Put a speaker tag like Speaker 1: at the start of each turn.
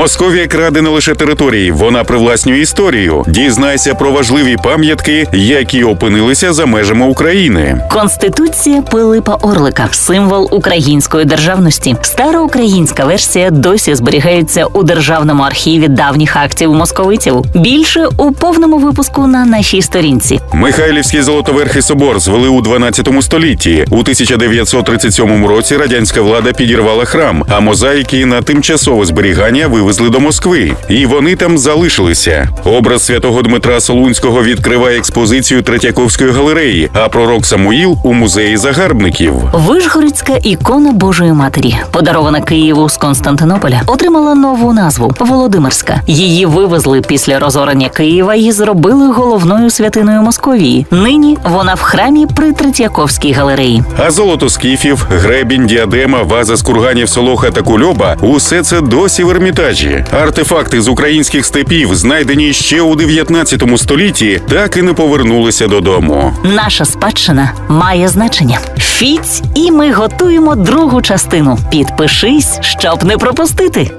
Speaker 1: Московія краде не лише території, вона привласнює історію. Дізнайся про важливі пам'ятки, які опинилися за межами України.
Speaker 2: Конституція Пилипа Орлика символ української державності. Староукраїнська версія досі зберігається у державному архіві давніх актів московитів. Більше у повному випуску на нашій сторінці.
Speaker 1: Михайлівський золотоверхий собор звели у 12 столітті. У 1937 році радянська влада підірвала храм, а мозаїки на тимчасове зберігання вивезли до Москви. І вони там залишилися. Образ святого Дмитра Солунського відкриває експозицію Третьяковської галереї, а пророк Самуїл у музеї загарбників.
Speaker 2: Вишгородська ікона Божої Матері, подарована Києву з Константинополя, отримала нову назву Володимирська. Її вивезли після розорення Києва і зробили головною святиною Московії. Нині вона в храмі при Третьяковській галереї.
Speaker 1: А золото скіфів, гребінь, діадема, ваза з курганів Солоха та Кульоба усе це досі в Ермітажі. Артефакти з українських степів, знайдені ще у 19 столітті, так і не повернулися додому.
Speaker 2: Наша спадщина має значення. Фіць, і ми готуємо другу частину. Підпишись, щоб не пропустити.